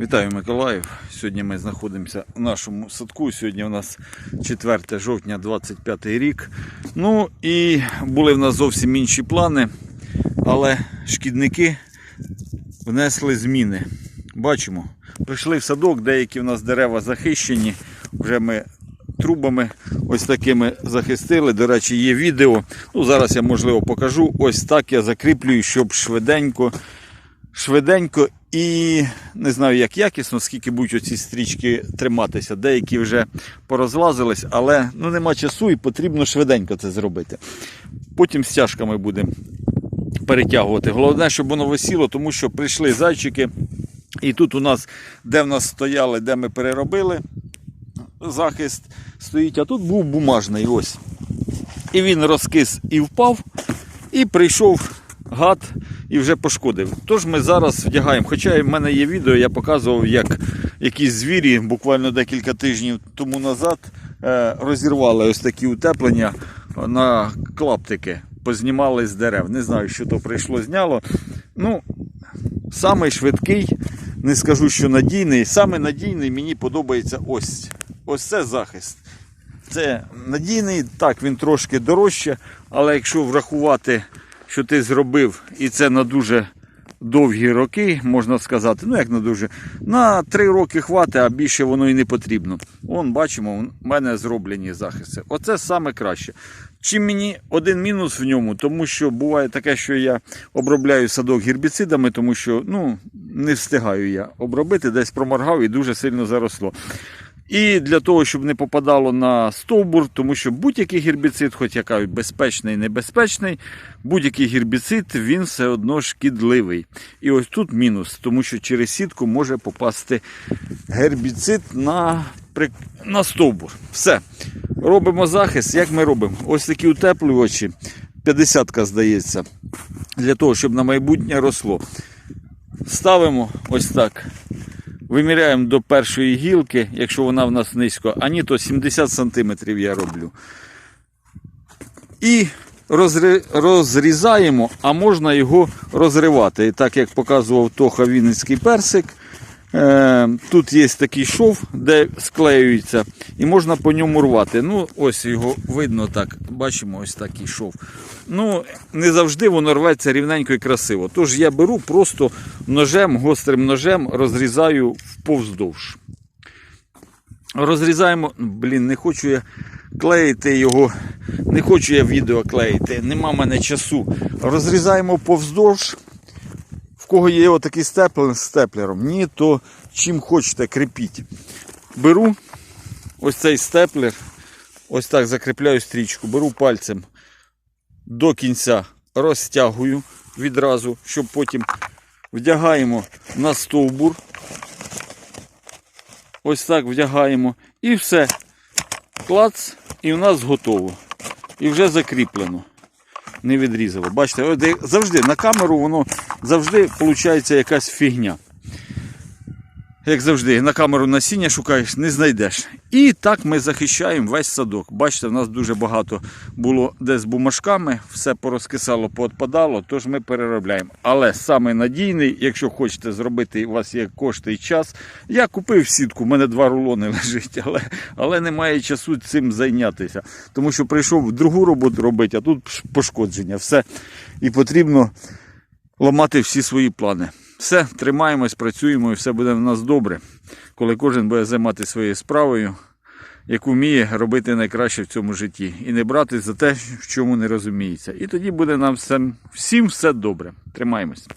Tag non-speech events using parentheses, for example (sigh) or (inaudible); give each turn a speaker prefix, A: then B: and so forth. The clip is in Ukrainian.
A: Вітаю Миколаїв. Сьогодні ми знаходимося в нашому садку. Сьогодні у нас 4 жовтня 25 рік. Ну і були в нас зовсім інші плани, але шкідники внесли зміни. Бачимо, прийшли в садок, деякі в нас дерева захищені. Вже ми трубами ось такими захистили. До речі, є відео. Ну, зараз я можливо покажу. Ось так я закріплюю, щоб швиденько швиденько і не знаю, як якісно, скільки будуть оці стрічки триматися. Деякі вже порозлазились, але ну, нема часу і потрібно швиденько це зробити. Потім стяжками будемо перетягувати. Головне, щоб воно висіло, тому що прийшли зайчики. І тут у нас, де в нас стояли, де ми переробили захист, стоїть, а тут був бумажний ось. І він розкис і впав, і прийшов гад і вже пошкодив. Тож ми зараз вдягаємо. Хоча в мене є відео, я показував, як якісь звірі буквально декілька тижнів тому назад е, розірвали ось такі утеплення на клаптики, познімали з дерев. Не знаю, що то прийшло, зняло. Ну, самий швидкий, не скажу, що надійний. Самий надійний мені подобається ось. Ось це захист. Це надійний, так, він трошки дорожче, але якщо врахувати, що ти зробив, і це на дуже довгі роки, можна сказати, ну як на дуже, на 3 роки хватить, а більше воно і не потрібно. Вон, бачимо, в мене зроблені захисти. Оце саме краще. Чим мені один мінус в ньому, тому що буває таке, що я обробляю садок гербіцидами, тому що ну, не встигаю я обробити, десь проморгав і дуже сильно заросло. І для того, щоб не попадало на стовбур, тому що будь-який гербіцид, хоч яка безпечний, небезпечний, будь-який гербіцид він все одно шкідливий. І ось тут мінус, тому що через сітку може попасти гербіцид на, на стовбур. Все. Робимо захист. Як ми робимо? Ось такі утеплювачі, 50-ка здається, для того, щоб на майбутнє росло. Ставимо ось так. Виміряємо до першої гілки, якщо вона в нас низько, а ні, то 70 см я роблю. І розрізаємо, а можна його розривати. І так як показував Тоха Вінницький персик. Е, тут є такий шов, де склеюється, і можна по ньому рвати. Ну, ось його видно так. Бачимо, ось такий шов. Ну, не завжди воно рветься рівненько і красиво. Тож я беру просто ножем, гострим ножем, розрізаю вповздовж. Розрізаємо. Блін, не хочу я клеїти його. Не хочу я відео клеїти, нема в мене часу. Розрізаємо повздовж. В кого є отакий степлер з степлером, ні, то чим хочете кріпіть. Беру ось цей степлер, ось так закріпляю стрічку, беру пальцем до кінця, розтягую відразу, щоб потім вдягаємо на стовбур. Ось так вдягаємо і все. Клац, і в нас готово. І вже закріплено. Не відрізало. Бачите, завжди на камеру воно завжди виходить якась фігня. Як завжди, на камеру насіння шукаєш, не знайдеш. І так ми захищаємо весь садок. Бачите, в нас дуже багато було де з бумажками, все порозкисало, поотпадало, тож ми переробляємо. Але саме надійний, якщо хочете зробити, у вас є кошти і час. Я купив сітку, в мене два рулони (laughs) лежить, але, але немає часу цим зайнятися. Тому що прийшов другу роботу робити, а тут пошкодження. Все. І потрібно ламати всі свої плани. Все, тримаємось, працюємо і все буде в нас добре, коли кожен буде займатися своєю справою, яку вміє робити найкраще в цьому житті, і не брати за те, в чому не розуміється. І тоді буде нам всім, всім все добре. Тримаємось.